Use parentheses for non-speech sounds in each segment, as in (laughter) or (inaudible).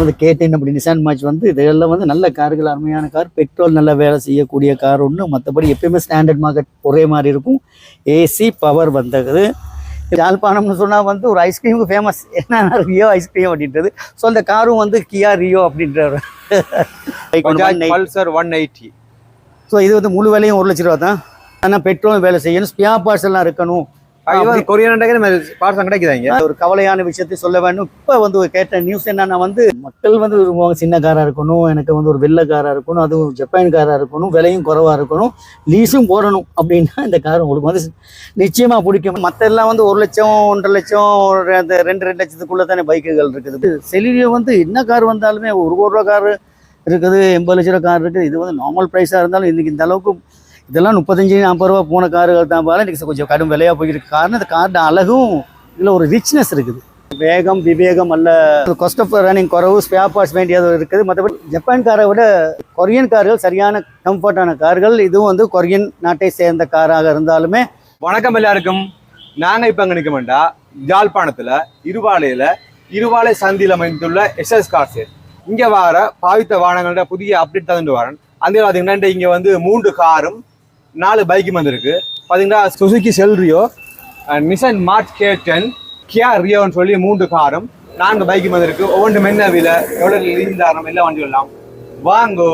வந்து கேட்டேன் அப்படி நிசான் மார்ச் வந்து இதெல்லாம் வந்து நல்ல கார்கள் அருமையான கார் பெட்ரோல் நல்ல வேலை செய்யக்கூடிய கார் ஒன்று மற்றபடி எப்பயுமே ஸ்டாண்டர்ட் மார்க்கெட் ஒரே மாதிரி இருக்கும். ஏசி பவர் வந்தது. யாழ்ப்பாணம்னு சொன்னால் வந்து ஒரு ஐஸ்கிரீமுக்கு ஃபேமஸ் என்ன ரியோ ஐஸ்கிரீம் அப்படின்றது. ஸோ அந்த காரும் வந்து கியா ரியோ அப்படின்ற பல்சர் ஒன் எயிட்டி ஸோ இது வந்து முழு விலையும் ஒரு லட்ச ரூபா தான் ஆனால் பெட்ரோல் வேலை செய்யணும். ஸ்பியா பார்ட்ஸ் எல்லாம் இருக்கணும். கொரியன் பார்சல் கிடைக்குதாங்க ஒரு கவலையான விஷயத்தை சொல்ல வேண்டும். இப்போ வந்து கேட்ட நியூஸ் என்னன்னா வந்து மக்கள் வந்து விரும்புவாங்க சின்ன காராக இருக்கணும் எனக்கு வந்து ஒரு வெள்ளை காராக இருக்கணும் அதுவும் ஜப்பான் காராக இருக்கணும் விலையும் குறைவாக இருக்கணும் லீஸும் போடணும் அப்படின்னா இந்த கார் உங்களுக்கு வந்து நிச்சயமாக பிடிக்கும். மற்ற எல்லாம் வந்து ஒரு லட்சம் ஒன்றரை லட்சம் ரெண்டு ரெண்டு லட்சத்துக்குள்ளே தானே பைக்குகள் இருக்குது. செலிரியோ வந்து என்ன கார் வந்தாலுமே ஒரு கோடி ரூபா கார் இருக்குது எண்பது லட்ச ரூபா கார் இருக்குது. இது வந்து நார்மல் ப்ரைஸாக இருந்தாலும் இன்னைக்கு இந்த அளவுக்கு இதெல்லாம் முப்பத்தஞ்சு நாற்பது ரூபா போன கார்கள் தான் பாரு இன்றைக்கி கொஞ்சம் கடும் விலையாக போயிருக்கு. காரணம் இந்த காரோட அழகும் இதில் ஒரு ரிச்னஸ் இருக்குது. வேகம் விவேகம் அல்ல. காஸ்ட் ஆஃப் ரன்னிங் குறவு ஸ்பேர் பார்ட்ஸ் வேண்டியது இருக்குது. மற்றபடி ஜப்பான் காரை விட கொரியன் கார்கள் சரியான கம்ஃபர்டான கார்கள் இதுவும் வந்து கொரியன் நாட்டை சேர்ந்த காராக இருந்தாலுமே. வணக்கம் எல்லாருக்கும். நாங்கள் இப்போ அங்கே நிற்க நிக்கமெண்டா யாழ்ப்பாணத்துல இருவாலையில் இருவாலை சந்தியில் அமைந்துள்ள எஸ்எஸ் கார்ஸ் இங்கே வர பாவித்த வாகனங்களோட புதிய அப்டேட் தந்துட்டு வரேன். அந்த இங்கே வந்து மூன்று காரும் நாலு பைக்கு வந்திருக்கு. பார்த்தீங்கன்னா சுசுக்கி செல்ரியோ நிசன் மார்ட் கே டென் கியா ரியோன்னு சொல்லி மூன்று காரும் நான்கு பைக்கு வந்திருக்கு. ஒவ்வொன்று மென்ன வீல எவ்வளோ லீந்தாரம் எல்லாம் வண்டி வரலாம் வாங்கோ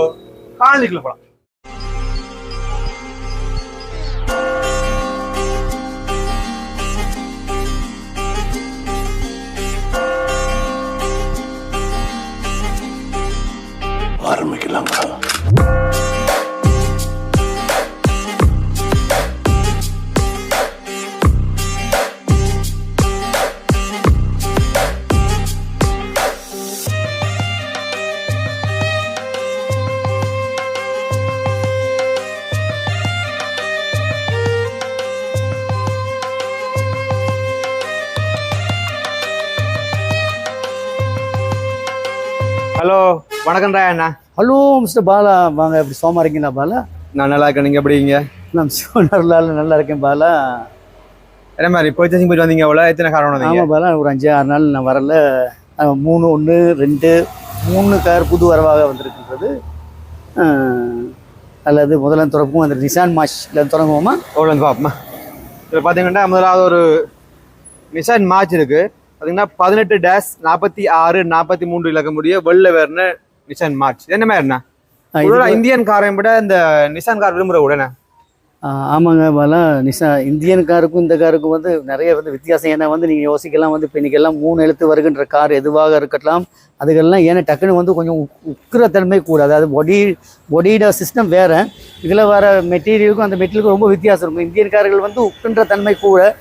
காலேஜுக்குள்ள போகலாம் ஹலோ வணக்கம் ராய் அண்ணா. Hello mister Bala. வாங்க இப்படி சோமா இருக்கீங்களா பாலா? நான் நல்லா இருக்கேன். நீங்க எப்படிங்க நான் சிவனர்லால் (laughs) நல்லா இருக்கேன் பாலா. என்ன மாதிரி பர்ச்சேசிங் போயிட்டு வந்தீங்க அவ்வளோ எத்தனை காரம் வந்தீங்க ஆமாம் பாலா ஒரு அஞ்சு ஆறு நாள் நான் வரல. மூணு ஒன்று ரெண்டு மூணு கார் புது வரவாக வந்திருக்கின்றது. அல்லது முதல்ல திறப்பும் அந்த நிசான் மாஷில் தொடங்குவோமா? வந்து பார்ப்போமா? இதில் பார்த்தீங்கன்னா முதலாவது ஒரு நிசான் மார்ச் இருக்கு. பார்த்தீங்கன்னா பதினெட்டு டேஷ் நாற்பத்தி ஆறு நாற்பத்தி மூன்று இலக்க முடிய வெள்ள வேறுன நிசான் மார்ச் என்ன மாதிரிண்ணா? இந்தியன் காரை விட இந்த நிசான் கார் விரும்புகிற உடனே ஆமாங்க பாலா நிசா இந்தியன் காருக்கும் இந்த காருக்கும் வந்து நிறைய வந்து வித்தியாசம். ஏன்னா வந்து நீங்கள் யோசிக்கலாம் வந்து இப்போ இன்றைக்கெல்லாம் மூணு எழுத்து வருகின்ற கார் எதுவாக இருக்கலாம் அதுக்கெல்லாம் ஏன்னா டக்குன்னு வந்து கொஞ்சம் உக்- உக்கிரத்தன்மை கூட. அதாவது பொடி பொடியோட சிஸ்டம் வேறு. இதில் வர மெட்டீரியலுக்கும் அந்த மெட்டீரியலுக்கும் ரொம்ப வித்தியாசம் இருக்கும். இந்தியன் கார்கள் வந்து உக்கின்ற தன்மை கூட.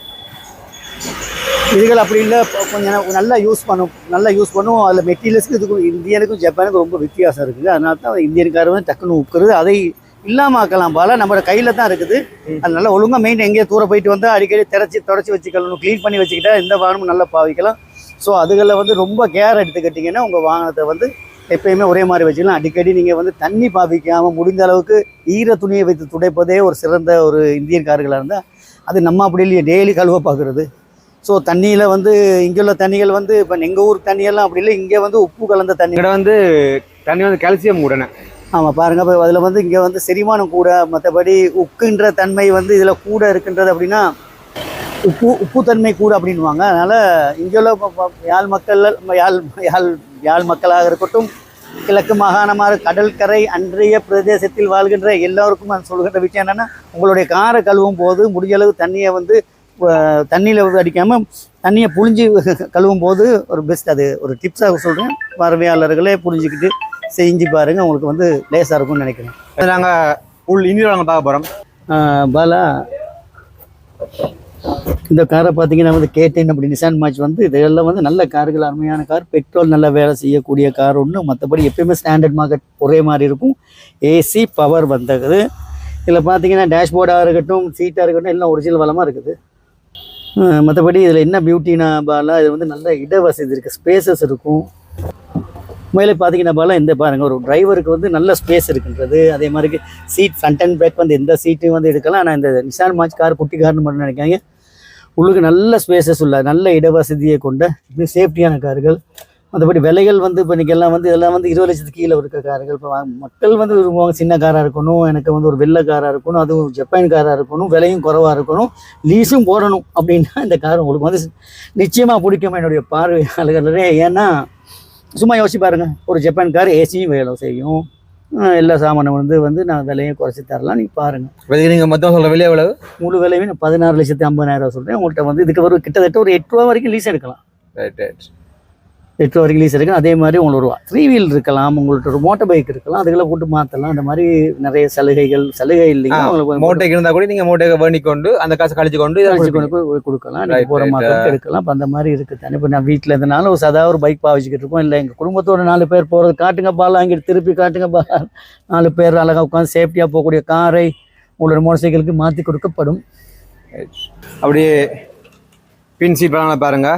இதுகள் அப்படி இல்லை. இப்போ கொஞ்சம் நல்லா யூஸ் பண்ணும். நல்லா யூஸ் பண்ணும். அதில் மெட்டீரியல்ஸுக்கு இதுக்கும் இந்தியனுக்கும் ஜப்பானுக்கும் ரொம்ப வித்தியாசம் இருக்குது. அதனால தான் இந்தியன் வந்து டக்குன்னு உட்குறது அதை இல்லாமல் ஆக்கலாம் பால. நம்ம கையில் தான் இருக்குது. அது நல்லா ஒழுங்காக மெயின் எங்கேயோ தூர போயிட்டு வந்தால் அடிக்கடி திறச்சி தொடச்சி வச்சுக்கணும். க்ளீன் பண்ணி வச்சுக்கிட்டா எந்த வாகனமும் நல்லா பாவிக்கலாம். ஸோ அதுகளில் வந்து ரொம்ப கேர் எடுத்துக்கிட்டிங்கன்னா உங்கள் வாகனத்தை வந்து எப்பயுமே ஒரே மாதிரி வச்சுக்கலாம். அடிக்கடி நீங்கள் வந்து தண்ணி பாவிக்காமல் முடிந்த அளவுக்கு ஈர துணியை வைத்து துடைப்பதே ஒரு சிறந்த ஒரு இந்தியன் கார்களாக இருந்தால் அது நம்ம அப்படி இல்லையே டெய்லி கழுவ பார்க்குறது ஸோ தண்ணியில் வந்து இங்கே உள்ள தண்ணிகள் வந்து இப்போ எங்கள் ஊர் தண்ணியெல்லாம் அப்படி இல்லை. இங்கே வந்து உப்பு கலந்த தண்ணி. இங்கே வந்து தண்ணி வந்து கால்சியம் உடனே ஆமாம் பாருங்க இப்போ அதில் வந்து இங்கே வந்து செரிமானம் கூட மற்றபடி உப்புன்ற தன்மை வந்து இதில் கூட இருக்கின்றது அப்படின்னா உப்பு உப்புத்தன்மை கூட அப்படின்வாங்க அதனால் இங்கே உள்ள யாழ் மக்கள் யாழ் யாழ் யாழ் மக்களாக இருக்கட்டும் கிழக்கு மாகாணமாக கடற்கரை அன்றைய பிரதேசத்தில் வாழ்கின்ற எல்லோருக்கும் நான் சொல்கின்ற விஷயம் என்னென்னா உங்களுடைய காரை கழுவும் போது முடிஞ்ச அளவு தண்ணியை வந்து தண்ணியில் அடிக்காமல் தண்ணியை புழிஞ்சு (laughs) கழுவும் போது ஒரு பெஸ்ட் அது ஒரு டிப்ஸாக சொல்கிறேன் பார்வையாளர்களே புரிஞ்சுக்கிட்டு செஞ்சு பாருங்கள் உங்களுக்கு வந்து லேசாக இருக்கும்னு நினைக்கிறேன். நாங்கள் உள் இந்தியாவில் நாங்கள் பார்க்க போகிறோம் பாலா இந்த காரை பார்த்தீங்கன்னா வந்து கேட்டேன் அப்படி நிசான் மார்ச் வந்து இதெல்லாம் வந்து நல்ல கார்கள் அருமையான கார். பெட்ரோல் நல்ல வேலை செய்யக்கூடிய கார் ஒன்று மற்றபடி எப்பயுமே ஸ்டாண்டர்ட் மார்க்கெட் ஒரே மாதிரி இருக்கும். ஏசி பவர் வந்தது. இதில் பார்த்தீங்கன்னா டேஷ்போர்டாக இருக்கட்டும் சீட்டாக இருக்கட்டும் எல்லாம் ஒரிஜினல் வளமாக இருக்குது. மற்றபடி இதில் என்ன பியூட்டினா பாலா இது வந்து நல்ல இட வசதி இருக்குது ஸ்பேசஸ் இருக்கும். மேலே பார்த்தீங்கன்னா பாலா இந்த பாருங்கள் ஒரு டிரைவருக்கு வந்து நல்ல ஸ்பேஸ் இருக்குன்றது. அதே மாதிரி சீட் ஃப்ரண்ட் அண்ட் பேக் வந்து எந்த சீட்டையும் வந்து எடுக்கலாம். ஆனால் இந்த நிசான் மாஜ் கார் குட்டி கார்னு மட்டும் நினைக்காங்க உள்ளுக்கு நல்ல ஸ்பேசஸ் உள்ள நல்ல இடவசதியை கொண்ட இது சேஃப்டியான கார்கள் மற்றபடி விலைகள் வந்து இப்போ இன்றைக்கி எல்லாம் வந்து இதெல்லாம் வந்து இருபது லட்சத்துக்கு கீழே இருக்க கார்கள் இப்போ மக்கள் வந்து விரும்புவாங்க சின்ன காராக இருக்கணும் எனக்கு வந்து ஒரு வெள்ளை காராக இருக்கணும் அதுவும் ஜப்பான் காராக இருக்கணும் விலையும் குறைவாக இருக்கணும் லீஸும் போடணும் அப்படின்னா இந்த கார் உங்களுக்கு வந்து நிச்சயமாக பிடிக்கும் என்னுடைய பார்வையாளர்களே? ஏன்னா சும்மா யோசிச்சு பாருங்க ஒரு ஜப்பான் கார் ஏசியும் வேலை செய்யும். எல்லா சாமானும் வந்து வந்து நான் விலையும் குறைச்சி தரலாம் நீங்கள் பாருங்கள் இப்ப நீங்க மொத்தம் சொல்ற விலை எவ்வளவு? முழு விலையுமே நான் பதினாறு லட்சத்தி ஐம்பதாயிரம் சொல்கிறேன் உங்கள்கிட்ட வந்து இதுக்கு ஒரு கிட்டத்தட்ட ஒரு எட்டு ரூபா வரைக்கும் லீஸ் எடுக்கலாம். ரைட் ரைட் எட்டு வரைக்கும் லீஸ் எடுக்கலாம் அதே மாதிரி உங்களுக்கு ஒரு த்ரீ வீல் இருக்கலாம் உங்கள்ட்ட ஒரு மோட்டர் பைக் இருக்கலாம் அதுக்கெல்லாம் போட்டு மாற்றலாம் அந்த மாதிரி நிறைய சலுகைகள் சலுகை இல்லைங்க உங்களுக்கு மூட்டைக்கு இருந்தா கூட நீங்க மூட்டையை வேண்டி கொண்டு அந்த காசை கழிச்சு கொண்டு கழிச்சு. கொண்டு போய் கொடுக்கலாம். நீங்கள் போகிற. மாதிரி எடுக்கலாம். இப்போ அந்த மாதிரி இருக்குது தானே. இப்போ நான் வீட்டில் இருந்தனால ஒரு சதா ஒரு பைக் பாவிச்சுக்கிட்டு இருக்கோம். இல்லை எங்கள் குடும்பத்தோட நாலு பேர் போகிறது காட்டுங்க பால் அங்கிட்டு திருப்பி காட்டுங்க பால். நாலு பேர் அழகாக உட்காந்து சேஃப்டியாக போகக்கூடிய காரை உங்களோட மோட்டர் சைக்கிளுக்கு மாற்றி கொடுக்கப்படும். அப்படியே பின் சீட் பாருங்க.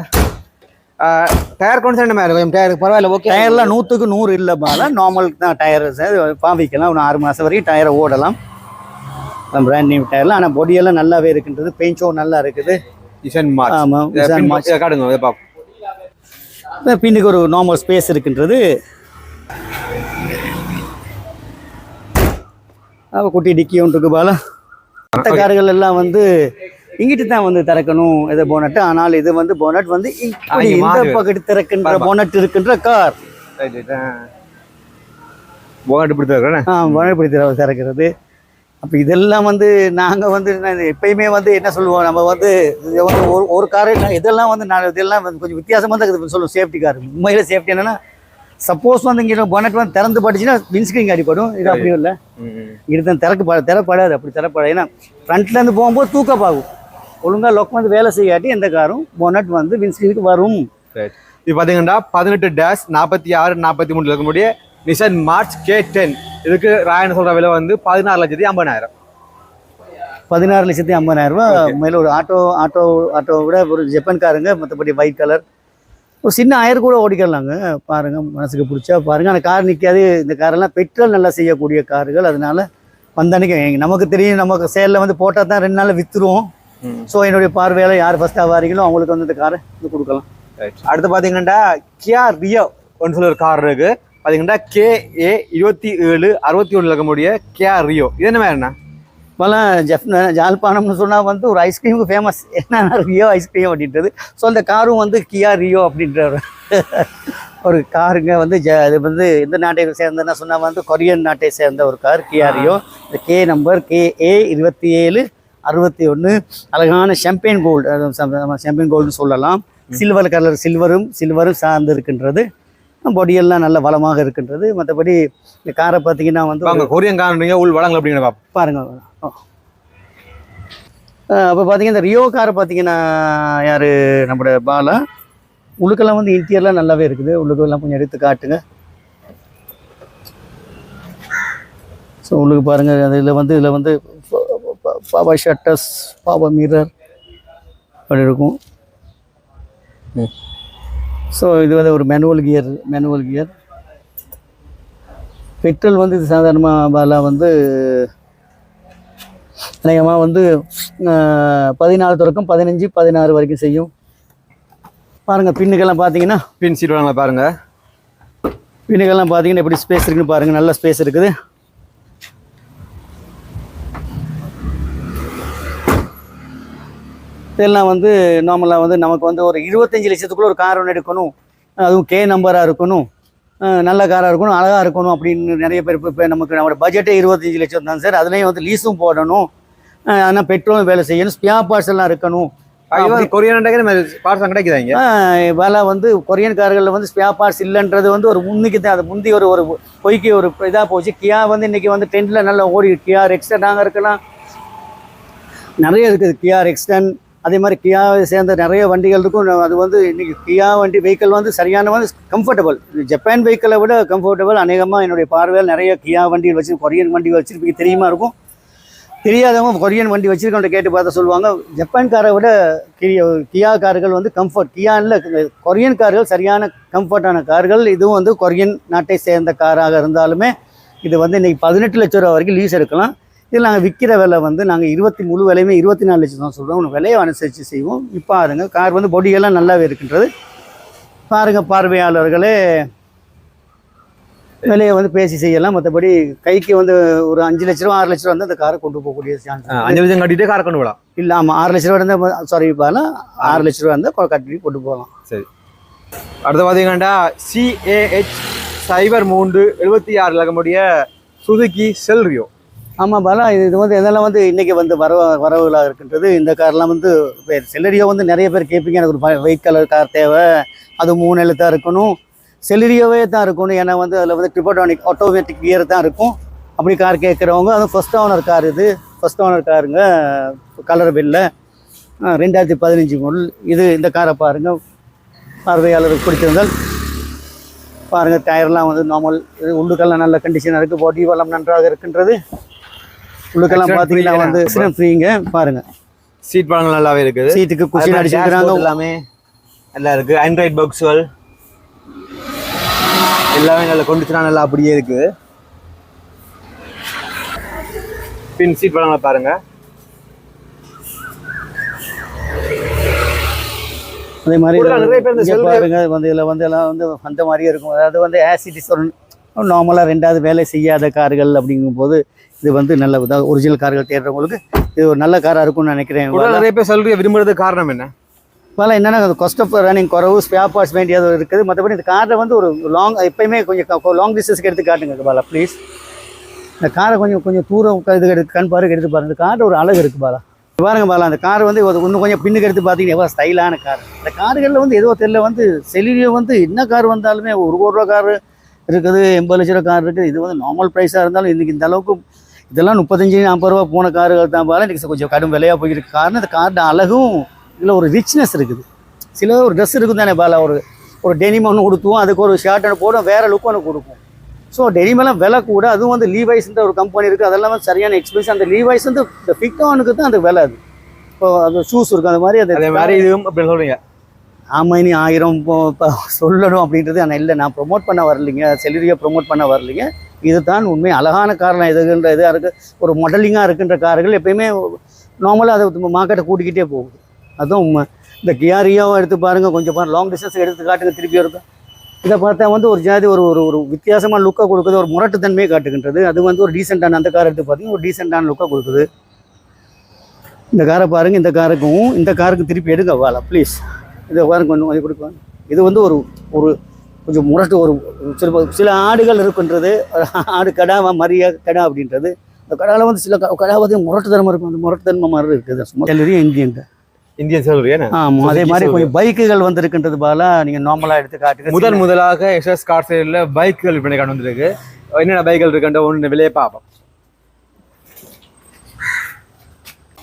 டயர் கன்சர்ன் மாதிரி கொஞ்சம் டயர் பரவாயில்ல ஓகே டயர்லாம் நூற்றுக்கு நூறு இல்லை பால நார்மல் தான் டயர் பாவிக்கலாம். ஒரு ஆறு மாதம் வரைக்கும் டயரை ஓடலாம். பிராண்ட் நியூ டயர்லாம் ஆனால் பொடியெல்லாம் நல்லாவே இருக்கின்றது. பெயிண்ட் ஷோ நல்லா இருக்குது. இசன் ஆமாம் பின் இதை காட்டுங்க இதை பார்ப்போம். பின்னுக்கு ஒரு நார்மல் ஸ்பேஸ் இருக்கின்றது. குட்டி டிக்கி ஒன்று இருக்கு பால மற்ற கார்கள் எல்லாம் வந்து இங்கிட்டு தான் வந்து திறக்கணும் இது போனட் ஆனால் இது வந்து போனட் வந்து இப்படி இங்க இந்த பக்கத்து திறக்கின்ற. போனட் இருக்கின்ற கார் ரைட் ரைட் போகாட்டு பிடித்த இருக்கிறேன் ஆ மழைப்பிடி திற திறக்கிறது. அப்போ இதெல்லாம் வந்து நாங்கள் வந்து எப்பயுமே வந்து என்ன சொல்லுவோம் நம்ம வந்து ஒரு ஒரு காரு இதெல்லாம் வந்து நான் இதெல்லாம் வந்து கொஞ்சம் வித்தியாசமாக தான் இருக்குது சொல்லுவோம் சேஃப்டி கார் உண்மையில சேஃப்டி என்னன்னா சப்போஸ் வந்து இங்கே bonnet வந்து திறந்து பட்டுச்சுன்னா விண்ஸ்க்ரீன் அடிப்படும் இது அப்படியும் இல்லை. இங்கிட்டு தான் திறக்க திறப்படாது. அப்படி திறப்படாது. ஏன்னா ஃப்ரண்ட்லேருந்து போகும்போது தூக்கப்பாகும் ஒழுங்காக லொக் வந்து வேலை செய்யாட்டி எந்த காரும் bonnet வந்து விண்ஸ்க்ரீனுக்கு வரும். இது பார்த்தீங்கன்னா பதினெட்டு டேஷ் நாற்பத்தி ஆறு நாற்பத்தி மூணு இருக்கக்கூடிய நிசன் மார்ச் கே டென் இதுக்கு ராயன் சொல்ற விலை வந்து பதினாறு லட்சத்தி ஐம்பதாயிரம். பதினாறு லட்சத்தி ஐம்பதாயிரம். மேலே ஒரு ஆட்டோ ஆட்டோ ஆட்டோ விட ஒரு ஜப்பான் காருங்க மற்றபடி ஒயிட் கலர் ஒரு சின்ன ஆயர் கூட ஓடிக்கலாங்க. பாருங்க மனசுக்கு பிடிச்சா பாருங்க. அந்த கார் நிற்காது இந்த காரெல்லாம் பெட்ரோல் நல்லா செய்யக்கூடிய கார்கள் அதனால வந்தன்னைக்கு நமக்கு தெரியும் நமக்கு சேலில் வந்து போட்டால் தான் ரெண்டு நாளில் விற்றுருவோம் ஸோ என்னுடைய பார்வையால் யார் ஃபஸ்ட்டாக வாரீங்களோ அவங்களுக்கு வந்து இந்த காரை இது கொடுக்கலாம். அடுத்து பார்த்தீங்கன்னா கியா ரியோ ஒன்று சொல்லி ஒரு கார் இருக்கு. பார்த்தீங்கன்னா கே ஏ இருபத்தி ஏழு அறுபத்தி ஒன்று இருக்கக்கூடிய கியா ரியோ இது என்ன மாதிரிண்ணா இப்போல்லாம் ஜெஃப் ஜாழ்ப்பாணம்னு சொன்னால் வந்து ஒரு ஐஸ்கிரீமுக்கு ஃபேமஸ் என்ன ரியோ ஐஸ்கிரீம் அப்படின்றது. ஸோ அந்த காரும் வந்து கியா ரியோ அப்படின்ற ஒரு- காருங்க வந்து ஜ அது வந்து எந்த நாட்டை சேர்ந்ததுன்னா சொன்னால் வந்து கொரியன் நாட்டை சேர்ந்த ஒரு கார் கியா ரியோ இந்த கே நம்பர் கே ஏ இருபத்தி ஏழு அறுபத்தி ஒன்று அழகான ஷாம்பெயின் கோல்டு ஷாம்பெயின் கோல்டுன்னு சொல்லலாம். சில்வர் கலர் சில்வரும் சில்வரும் சார்ந்து இருக்கின்றது பொடியெல்லாம் நல்ல வளமாக இருக்கின்றது. மற்றபடி இந்த காரை பார்த்தீங்கன்னா வந்து வாங்க கொரியன் காரனுங்க உள் வளங்கள் அப்படிங்கிற பாருங்க அப்போ பார்த்தீங்கன்னா இந்த ரியோ காரை பார்த்தீங்கன்னா யார்? நம்மளோட பாலா. உள்ளுக்கெல்லாம் வந்து இன்டீரியர்லாம் நல்லாவே இருக்குது. உள்ளுக்கெல்லாம் கொஞ்சம் எடுத்து காட்டுங்க. ஸோ உள்ளுக்கு பாருங்கள் அதில் வந்து இதில் வந்து பாபா ஷட்டர்ஸ் பாபா மிரர் அப்படி இருக்கும். ஸோ இது வந்து ஒரு manual gear manual gear petrol வந்து இது சாதாரணமாக பாலா வந்து அநேகமாக வந்து பதினாலு தொடக்கம் பதினஞ்சு பதினாறு வரைக்கும் செய்யும். பாருங்கள் பின்னுக்கெல்லாம் பார்த்தீங்கன்னா பின் சீட் வளங்களை பாருங்க. பின்னுக்கெல்லாம் பார்த்தீங்கன்னா எப்படி ஸ்பேஸ் இருக்குன்னு பாருங்கள் நல்ல ஸ்பேஸ் இருக்குது. இதெல்லாம் வந்து நார்மலாக வந்து நமக்கு வந்து ஒரு இருபத்தஞ்சி லட்சத்துக்குள்ள ஒரு கார் ஒன்று எடுக்கணும். அதுவும் கே நம்பராக இருக்கணும். நல்ல காராக இருக்கணும் அழகாக இருக்கணும் அப்படின்னு நிறைய பேர் இப்போ நமக்கு நம்மளோட பட்ஜெட்டே இருபத்தஞ்சி லட்சம் தான் சார். அதுலேயும் வந்து லீஸும் போடணும். ஆனால் பெட்ரோலும் வேலை செய்யணும். ஸ்பியா பார்ட்ஸ் எல்லாம் இருக்கணும். கொரியன் பார்சல் கிடைக்குதா இங்க? வேலை வந்து கொரியன் கார்களில் வந்து ஸ்பியா பார்ட்ஸ் இல்லைன்றது வந்து ஒரு முன்னுக்கு தான். அது முந்தி ஒரு ஒரு பொய்க்கு ஒரு இதாக போச்சு. கியா வந்து இன்னைக்கு வந்து டென்ட்டில் நல்லா ஓடி கியா எக்ஸ்டனாக இருக்கலாம். நிறைய இருக்குது. கியா எக்ஸ்டன் அதே மாதிரி கியாவை சேர்ந்த நிறைய வண்டிகள் இருக்கும். அது வந்து இன்றைக்கி கியா வண்டி வெஹிக்கிள் வந்து சரியான வந்து கம்ஃபர்டபுள் ஜப்பான் வெஹிக்கிளை விட கம்ஃபர்டபுள் அநேகமாக என்னுடைய பார்வையில் நிறைய கியா வண்டிகள் வச்சு கொரியன் வண்டி வச்சுருப்பீங்க. தெரியுமா இருக்கும்? தெரியாதவங்க கொரியன் வண்டி வச்சுருக்கவங்க கேட்டு பார்த்தா சொல்லுவாங்க. ஜப்பான் காரை விட கியா கியா கார்கள் வந்து கம்ஃபர்ட் கியானில் கொரியன் கார்கள் சரியான கம்ஃபர்ட்டான கார்கள். இதுவும் வந்து கொரியன் நாட்டை சேர்ந்த காராக இருந்தாலுமே இது வந்து இன்றைக்கி பதினெட்டு லட்ச ரூபா வரைக்கும் லீஸ் எடுக்கலாம். இதில் நாங்கள் விற்கிற விலை வந்து நாங்கள் இருபத்தி முழு விலையுமே இருபத்தி நாலு லட்சம் தான் சொல்கிறோம் விலையை அனுசரித்து செய்வோம். இப்போ பாருங்க கார் வந்து பொடியெல்லாம் நல்லாவே இருக்கின்றது. பாருங்க பார்வையாளர்களே. விலையை வந்து பேசி செய்யலாம். மற்றபடி கைக்கு வந்து ஒரு அஞ்சு லட்ச ரூபா ஆறு லட்ச ரூபா வந்து அந்த காரை கொண்டு போகக்கூடிய சான்ஸ் அஞ்சு லட்சம் கட்டிட்டு காரை கொண்டு போகலாம். இல்லை ஆமாம் ஆறு லட்ச ரூபா இருந்தால் சாரி பாலாம் ஆறு லட்ச ரூபா இருந்தால் கட்டி கொண்டு போகலாம். சரி. அடுத்து பார்த்தீங்கன்னா சிஏஹெச் சைபர் மூன்று எழுபத்தி ஆறு லகமுடைய சுதுக்கி செல்ரியோ ஆமாம் பாலா இது இது வந்து இதெல்லாம் வந்து இன்றைக்கி வந்து வரவு வரவுகளாக இருக்கின்றது. இந்த கார்லாம் வந்து பேர் செல்லரியோ வந்து நிறைய பேர் கேட்பீங்க. எனக்கு ஒரு ஒயிட் கலர் கார் தேவை. அது மூணு எழுத்தாக இருக்கணும். செல்லரியோவே தான் இருக்கணும். ஏன்னா வந்து அதில் வந்து ட்ரிபோட்டானிக் ஆட்டோமேட்டிக் கியர் தான் இருக்கும். அப்படி கார் கேட்குறவங்க அதுவும் ஃபஸ்ட் ஓனர் கார் இது. ஃபஸ்ட் ஓனர் காருங்க கலர் பில்ல ரெண்டாயிரத்தி பதினஞ்சு மாடல் இது இந்த காரை பாருங்கள் பார்வையாளருக்கு பிடிச்சிருந்தால் பாருங்கள் டயர்லாம் வந்து நார்மல் இது உள்ளுக்கெல்லாம் நல்ல கண்டிஷனாக இருக்குது பாடி வளம் நன்றாக இருக்கின்றது. உள்ளுக்கெல்லாம் பார்த்தீங்கன்னா வந்து? ஆக்சிடென்ட் ஃப்ரீங்க பாருங்க. சீட் பழங்கள் நல்லாவே இருக்குது. சீட்டுக்கு குஷன் அடிச்சிருக்கிறாங்க எல்லாமே நல்லா இருக்கு. ஆண்ட்ராய்ட் பாக்ஸ்கள் எல்லாமே நல்ல கொண்டுச்சுனா நல்லா அப்படியே இருக்கு. பின் சீட் பழங்களை பாருங்க. அதே மாதிரி நிறைய பேர் பாருங்க. வந்து இதில் வந்து எல்லாம் வந்து அந்த மாதிரியே இருக்கும். அதாவது வந்து ஆசிட்டிஸ் நார்மலாக ரெண்டாவது வேலை செய்யாத கார்கள் அப்படிங்கும்போது இது வந்து நல்ல ஒரிஜினல் கார்கள் தேடுறவங்களுக்கு இது ஒரு நல்ல காராக இருக்கும்னு நினைக்கிறேன். நிறைய பேர் சொல்றீங்க விரும்புறதுக்கு காரணம் என்ன? பல என்னென்னா காஸ்ட் ஆஃப் ரன்னிங் குறவு ஸ்பேர் பார்ட்ஸ் வேண்டியது இருக்குது. மற்றபடி இந்த காரை வந்து ஒரு லாங் எப்பயுமே கொஞ்சம் லாங் டிஸ்டன்ஸ்க்கு எடுத்து காட்டுங்க பாலா ப்ளீஸ் இந்த காரை கொஞ்சம் கொஞ்சம் தூரம் இது எடுத்து கண் பாருங்க எடுத்து பாருங்க. இந்த கார் ஒரு அழகு இருக்குது பாலா பாருங்க பாலா அந்த கார் வந்து இன்னும் கொஞ்சம் பின்னுக்கு எடுத்து பார்த்தீங்கன்னா எவ்வளோ ஸ்டைலான கார். இந்த கார்களில் வந்து ஏதோ தெரியல வந்து செலிரியோ வந்து என்ன கார் வந்தாலுமே ஒரு கோடி ரூபா கார் இருக்குது எண்பது லட்ச ரூபா கார் இருக்குது. இது வந்து நார்மல் ப்ரைஸாக இருந்தாலும் இன்றைக்கி இந்த அளவுக்கு இதெல்லாம் முப்பத்தஞ்சு நாற்பது ரூபா போன காரு தான் பால இன்றைக்கி கொஞ்சம் கடும் விலையாக போயிருக்கு. காரணம் இந்த காரோட அழகும் இதில் ஒரு ரிச்னஸ் இருக்குது. சில ஒரு ட்ரெஸ் இருக்கும் தானே பாலா? ஒரு ஒரு டெனிம் ஒன்று கொடுத்துவோம் அதுக்கு ஒரு ஷர்ட் ஒன்று போடும் வேறு லுக் ஒன்று கொடுக்கும் ஸோ டெனிமெல்லாம் விலை கூட அதுவும் வந்து லீவைஸ்ன்ற ஒரு கம்பெனி இருக்குது அதெல்லாம் சரியான எக்ஸ்பீரியன்ஸ் அந்த லீவைஸ் வந்து இந்த ஃபிக்டானுக்கு தான் அந்த விலை அது. இப்போ அது ஷூஸ் இருக்கும் அந்த மாதிரி அது அதே மாதிரி இதுவும் அப்படின்னு சொல்றீங்க. ஆமாம் இனி ஆயிரம் இப்போ சொல்லணும் அப்படின்றது ஆனால் இல்லை. நான் ப்ரொமோட் பண்ண வரலைங்க. செலரியை ப்ரொமோட் பண்ண வரலைங்க. இதுதான் உண்மை. அழகான காரணம் எதுகின்ற இதாக இருக்குது ஒரு மாடலிங்காக இருக்கின்ற கார்கள் எப்பயுமே நார்மலாக அதை மார்க்கெட்டை கூட்டிக்கிட்டே போகுது. அதுவும் உண்மை. இந்த கியாரியாவும் எடுத்து பாருங்கள் கொஞ்சம் பாருங்கள் லாங் டிஸ்டன்ஸ் எடுத்து காட்டுங்க திருப்பி இருக்கும் இதை பார்த்தா வந்து ஒரு ஜாதி ஒரு ஒரு ஒரு வித்தியாசமான லுக்காக கொடுக்குது. ஒரு முரட்டுத்தன்மையை காட்டுகின்றது. அது வந்து ஒரு டீசெண்டான அந்த கார் எடுத்து பார்த்தீங்கன்னா ஒரு டீசெண்டான லுக்கை கொடுக்குது. இந்த காரை பாருங்கள் இந்த காருக்கும் இந்த காருக்கு திருப்பி எடுங்க. வாழ ப்ளீஸ் இதை பாருங்க கொஞ்சம் கொஞ்சம் கொடுப்பாங்க இது வந்து ஒரு ஒரு கொஞ்சம் முரட்டு ஒரு சில சில ஆடுகள் இருக்கின்றது ஆடு கடா மரியா கடா அப்படின்றது. அந்த கடாவில் வந்து சில க- கடா வந்து முரட்டுத்தனமாக இருக்கும். அந்த முரட்டுத்தன்மை மாதிரி இருக்குது. சும்மா இந்தியன் இந்தியன் செல்றீங்க ஆமாம் அதே மாதிரி. கொஞ்சம் பைக்குகள் வந்து இருக்கின்றது பாலா நீங்கள் நார்மலாக எடுத்து காட்டுங்க. முதன் முதலாக எஸ்எஸ் கார் சேலில் பைக்குகள் விற்பனை கொண்டு வந்திருக்கு. என்னென்ன பைக்குகள் இருக்குன்ற ஒன்று விலையை பார்ப்போம்.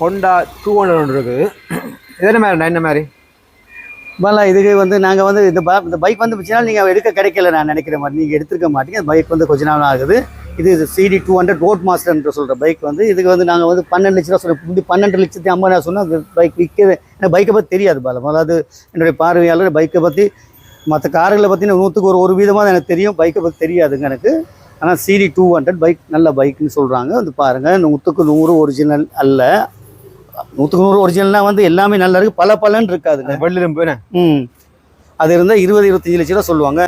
ஹோண்டா டூ ஹண்ட்ரட் ஒன்று இருக்குது. இது என்ன மாதிரி என்ன மாதிரி? பல இதுக்கு வந்து நாங்கள் வந்து இந்த பா இந்த பைக் வந்து பிடிச்சினா நீங்கள் எடுக்க கிடைக்கல நான் நினைக்கிற மாதிரி. நீங்கள் எடுத்துருக்க மாட்டீங்க. பைக் வந்து கொஞ்ச நாள் ஆகுது. இது சிடி டூ ஹண்ட்ரட் ரோட் மாஸ்டர்ன்ற சொல்கிற பைக் வந்து இதுக்கு வந்து நாங்கள் வந்து பன்னெண்டு லட்ச ரூபா சொல்ல இப்படி பன்னெண்டு லட்சத்தி ஐம்பது சொன்னால் அந்த பைக் விற்கிறது எனக்கு பைக்கை பற்றி தெரியாது பாலம் அதாவது என்னுடைய பார்வையாளர் பைக்கை பற்றி மற்ற கார்களை பற்றி நூற்றுக்கு ஒரு ஒரு விதமாக தான் எனக்கு தெரியும். பைக்கை பற்றி தெரியாதுங்க எனக்கு. ஆனால் சிடி டூ ஹண்ட்ரட் பைக் நல்ல பைக்குன்னு சொல்கிறாங்க வந்து பாருங்கள் நூற்றுக்கு நூறு ஒரிஜினல் அல்ல. நூற்றுக்கு நூறு ஒரிஜினல்னால் வந்து எல்லாமே நல்லா இருக்குது பல பலன்னு இருக்காதுங்க. வெள்ளிரும்பு ம். அது இருந்தால் இருபது இருபத்தஞ்சு லட்ச ரூபா சொல்லுவாங்க.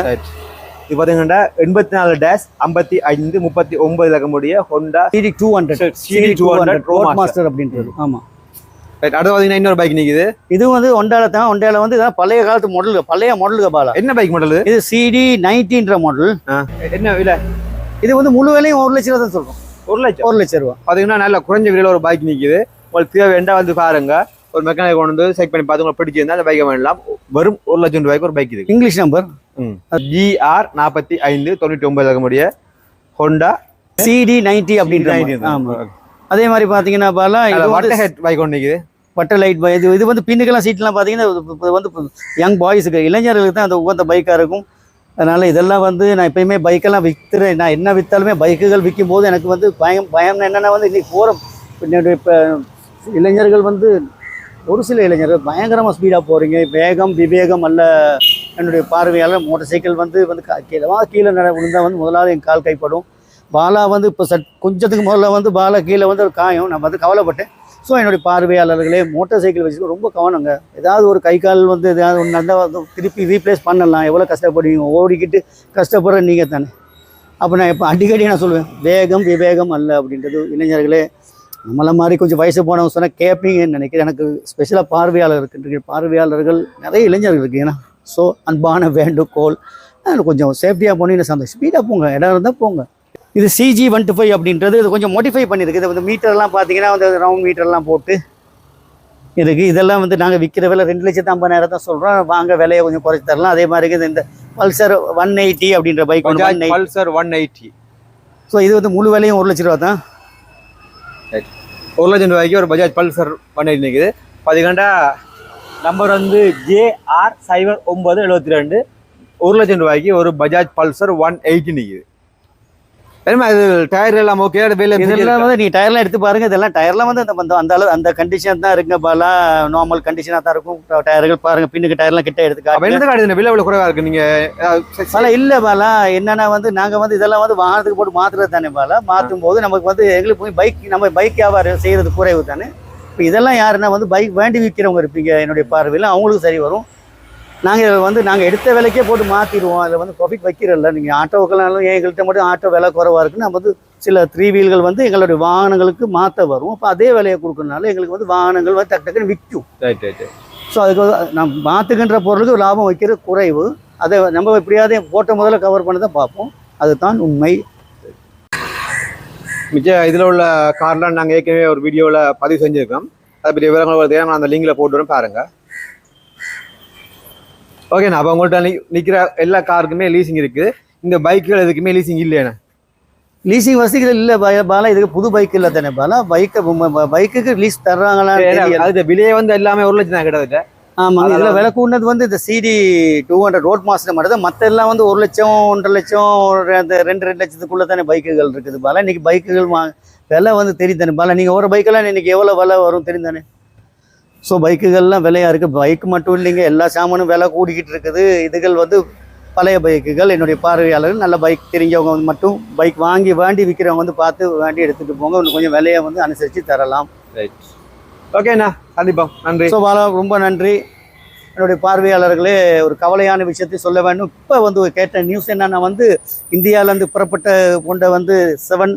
இது பார்த்தீங்கன்னா எண்பத்தி நாலு டேஷ் ஐம்பத்தி ஐந்து முப்பத்தி ஒன்பது லக்கமுடைய Honda CD two hundred CD 200 Pro road. Master அப்படின்றது. ஆமாம் ரைட் அடுத்து பார்த்தீங்கன்னா இன்னொரு பைக் நிற்குது இது வந்து ஒண்டால தான். ஒண்டால வந்து இதான் பழைய காலத்து மாடல் பழைய மாடலுக்கு பாலா. என்ன பைக் மாடல் இது? சிடி நைன்டீன்ற மாடல் என்ன விலை? இது வந்து முழு விலையும் ஒரு லட்ச ரூபா தான் சொல்கிறோம் ஒரு லட்சம். ஒரு லட்ச ரூபா. பார்த்தீங்கன்னா நல்ல குறைஞ்ச விலையில் ஒரு பைக் நிற்குது உங்களுக்கு தேவை வேண்டாம் வந்து பாருங்க. ஒரு மெக்கானிக் கொண்டு வந்து செக் பண்ணி பார்த்து உங்களுக்கு பிடிச்சிருந்தா அந்த பைக்கை வேணலாம் வெறும் ஒரு லட்சம் ரூபாய்க்கு ஒரு பைக் இருக்கு இங்கிலீஷ் நம்பர் ஜிஆர் நாற்பத்தி ஐந்து தொண்ணூற்றி ஒன்பது லக்கமுடைய ஹோண்டா சிடி நைன்டி அப்படின்ற ஆமாம் அதே மாதிரி பார்த்தீங்கன்னா பைக் ஒன்று நிற்குது பட்டர் லைட் பை இது இது வந்து பின்னுக்கெல்லாம் சீட்லாம் பார்த்தீங்கன்னா வந்து யங் பாய்ஸுக்கு இளைஞர்களுக்கு தான் அந்த உகந்த பைக்காக இருக்கும். அதனால் இதெல்லாம் வந்து நான் எப்பயுமே பைக்கெல்லாம் விற்றுறேன் நான் என்ன விற்றாலுமே பைக்குகள் விற்கும் போது எனக்கு வந்து பயம் பயம் என்னென்னா வந்து இன்றைக்கி போகிற இப்போ இளைஞர்கள் வந்து ஒரு சில இளைஞர்கள் பயங்கரமாக ஸ்பீடாக போகிறீங்க வேகம் விவேகம் அல்ல. என்னுடைய பார்வையாளர் மோட்டார் சைக்கிள் வந்து வந்து கா- கீழே வா கீழே நட விழுந்தால் வந்து முதலாவது என் கால் கைப்படும். பாலா வந்து இப்போ சட் கொஞ்சத்துக்கு முதல்ல வந்து பாலா கீழே வந்து ஒரு காயம். நான் வந்து கவலைப்பட்டேன். ஸோ என்னுடைய பார்வையாளர்களே மோட்டார் சைக்கிள் வச்சுக்க ரொம்ப கவனங்க. ஏதாவது ஒரு கை கால் வந்து ஏதாவது ஒன்று நடந்தால் திருப்பி ரீப்ளேஸ் பண்ணலாம். எவ்வளோ கஷ்டப்படுவீங்க? ஓடிக்கிட்டு கஷ்டப்படுற நீங்கள் தானே அப்போ நான் இப்போ அடிக்கடி நான் சொல்லுவேன் வேகம் விவேகம் அல்ல அப்படின்றது இளைஞர்களே. நம்மள மாதிரி கொஞ்சம் வயசு போனவங்க சொன்னால் கேட்பீங்கன்னு நினைக்கிறேன். எனக்கு ஸ்பெஷலாக பார்வையாளர் இருக்கின்ற பார்வையாளர்கள் நிறைய இளைஞர்கள் இருக்கு. ஏன்னா ஸோ அன்பான வேண்டுகோள். கொஞ்சம் சேஃப்டியாக போனீங்கன்னா சந்தோஷம். ஸ்பீடாக போங்க. இடம் இருந்தால் போங்க. இது சிஜி ஒன் டு ஃபைவ் அப்படின்றது இது கொஞ்சம் மோடிஃபை பண்ணியிருக்கு. இது வந்து மீட்டர்லாம் பார்த்தீங்கன்னா வந்து ரவுண்ட் மீட்டர்லாம் போட்டு இருக்குது இதெல்லாம் வந்து நாங்கள் விற்கிற விலை ரெண்டு லட்சத்து ஐம்பதாயிரம் தான் சொல்கிறோம் வாங்க விலையை கொஞ்சம் குறைச்சி தரலாம். அதே மாதிரி இந்த பல்சர் ஒன் எயிட்டி அப்படின்ற bike Pulsar one eighty so இது வந்து முழு விலையும் ஒரு லட்ச ரூபா தான் ஒரு லட்சம் ரூபாய்க்கு ஒரு பஜாஜ் பல்சர் பண்ணிட்டு நிற்குது பார்த்தீங்கன்னா நம்பர் வந்து ஜேஆர் சைபர் ஒம்பது எழுபத்தி ரெண்டு. ஒரு லட்சம் ரூபாய்க்கு ஒரு பஜாஜ் பல்சர் ஒன் எயிட்டி நிற்குது இது டயர் எல்லாம் ஓகே வெளில இதெல்லாம் வந்து டயர்லாம் எடுத்து பாருங்க இதெல்லாம் டயர்லாம் வந்து அந்த அந்த- அளவு அந்த கண்டிஷன் தான் இருக்குங்க பாலா நார்மல் கண்டிஷனாக தான் இருக்கும். டயர்கள் பாருங்க பின்னுக்கு டயர்லாம் கிட்ட எடுத்து அப்ப காட்டுங்க. என்ன காடு இந்த விலை இவ்வளவு குறைவா இருக்கு? நீங்க அஹ், பாலா இல்ல பாலா என்னன்னா வந்து நாங்க வந்து இதெல்லாம் வந்து வாகனத்துக்கு போட்டு மாத்துறது தானே பாலா. மாற்றும் போது நமக்கு வந்து எங்களுக்கு போய் பைக் நம்ம பைக் வியாபாரம் செய்யறது குறைவு தானே. இப்போ இதெல்லாம் யாருன்னா வந்து பைக் வேண்டி விற்கிறவங்க இருப்பீங்க என்னுடைய பார்வையில். அவங்களுக்கு சரி வரும். நாங்கள் வந்து நாங்கள் எடுத்த விலைக்கே போட்டு மாற்றிடுவோம் அதில் வந்து ப்ராஃபிட் வைக்கிறதில்ல நீங்கள் ஆட்டோக்கெல்லாம் எங்கள்கிட்ட மட்டும் ஆட்டோ விலை குறைவாக இருக்குன்னு நம்ம வந்து சில த்ரீ வீல்கள் வந்து எங்களுடைய வாகனங்களுக்கு மாற்ற வரும். அப்போ அதே விலையை கொடுக்கறனால எங்களுக்கு வந்து வாகனங்கள் வந்து டக்கு டக்குன்னு விற்கும். ரைட் ரைட் ஸோ அதுக்கு நம்ம மாற்றுகின்ற பொருளுக்கு லாபம் வைக்கிறது குறைவு. அதை நம்ம எப்படியாவது போட்ட முதல்ல கவர் பண்ண தான் பார்ப்போம். அதுதான் உண்மை. மிச்ச இதுல உள்ள கார்லாம் நாங்க ஏற்கனவே ஒரு வீடியோல பதிவு செஞ்சிருக்கோம். அதை பற்றி விவரங்கள் வருது நான் அந்த லிங்க்ல போட்டுறேன் பாருங்க. ஓகேண்ணா அப்போ உங்கள்கிட்ட நி- நிக்கிற எல்லா காருக்குமே லீசிங் இருக்கு. இந்த பைக்குகள் எதுக்குமே லீசிங் இல்லைண்ணா லீசிங் வசதிகள் இல்லை பாலா இதுக்கு புது பைக் இல்லை தானே பாலா? பைக்கை பைக்குக்கு லீஸ் தர்றாங்களான்னு தெரியல. அது விலையே வந்து எல்லாமே ஒரு லட்சம் தான் கிட்டத்தட்ட ஆமாங்க இதில் விலை கூடினது வந்து இந்த CD two hundred road master மட்டும் தான். மற்ற எல்லாம் வந்து ஒரு லட்சம் ஒன்றரை லட்சம் அந்த ரெண்டு ரெண்டு லட்சத்துக்குள்ளே தானே பைக்குகள் இருக்குது பாலா? இன்னைக்கு பைக்குகள் மா விலை வந்து தெரியும் தானே பாலா? நீங்கள் ஒரு பைக்கெல்லாம் இன்னைக்கு எவ்வளோ விலை வரும் தெரியும் தானே? ஸோ பைக்குகள்லாம் விலையாக இருக்குது பைக் மட்டும் இல்லைங்க எல்லா சாமானும் விலை கூடிக்கிட்டு இருக்குது. இதுகள் வந்து பழைய பைக்குகள் என்னுடைய பார்வையாளர்கள் நல்ல பைக் தெரிஞ்சவங்க வந்து மட்டும் பைக் வாங்கி வாண்டி விற்கிறவங்க வந்து பார்த்து வாண்டி எடுத்துகிட்டு போங்க. இன்னும் கொஞ்சம் விலையை வந்து அனுசரித்து தரலாம். ரைட் ஓகேண்ணா கண்டிப்பா. நன்றி. ஸோ பாலா ரொம்ப நன்றி. என்னுடைய பார்வையாளர்களே ஒரு கவலையான விஷயத்தை சொல்ல வேண்டும். இப்போ வந்து கேட்ட நியூஸ் என்னன்னா வந்து இந்தியாவிலேருந்து புறப்பட்ட கொண்ட வந்து செவன்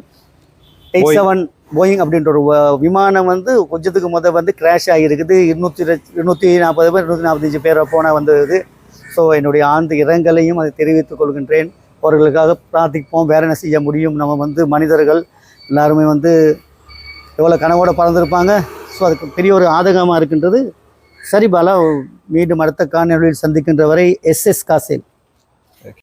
எயிட் செவன் போயிங் அப்படின்ற ஒரு விமானம் வந்து கொஞ்சத்துக்கு முதல் வந்து கிராஷ் ஆகியிருக்குது. இருநூற்றி இருநூற்றி நாற்பது பேர் இருநூற்றி நாற்பத்தஞ்சு பேர் போன வந்தது. ஸோ என்னுடைய ஆழ்ந்த இரங்கலையும் அதை தெரிவித்துக் கொள்கின்றேன். அவர்களுக்காக பிரார்த்திப்போம். வேற என்ன செய்ய முடியும்? நம்ம வந்து மனிதர்கள் எல்லாருமே வந்து எவ்வளோ கனவோடு பறந்துருப்பாங்க. ஸோ அதுக்கு பெரிய ஒரு ஆதகமாக இருக்கின்றது. சரி பாலா மீண்டும் அடுத்த காணொலியில் சந்திக்கின்ற வரை எஸ் எஸ்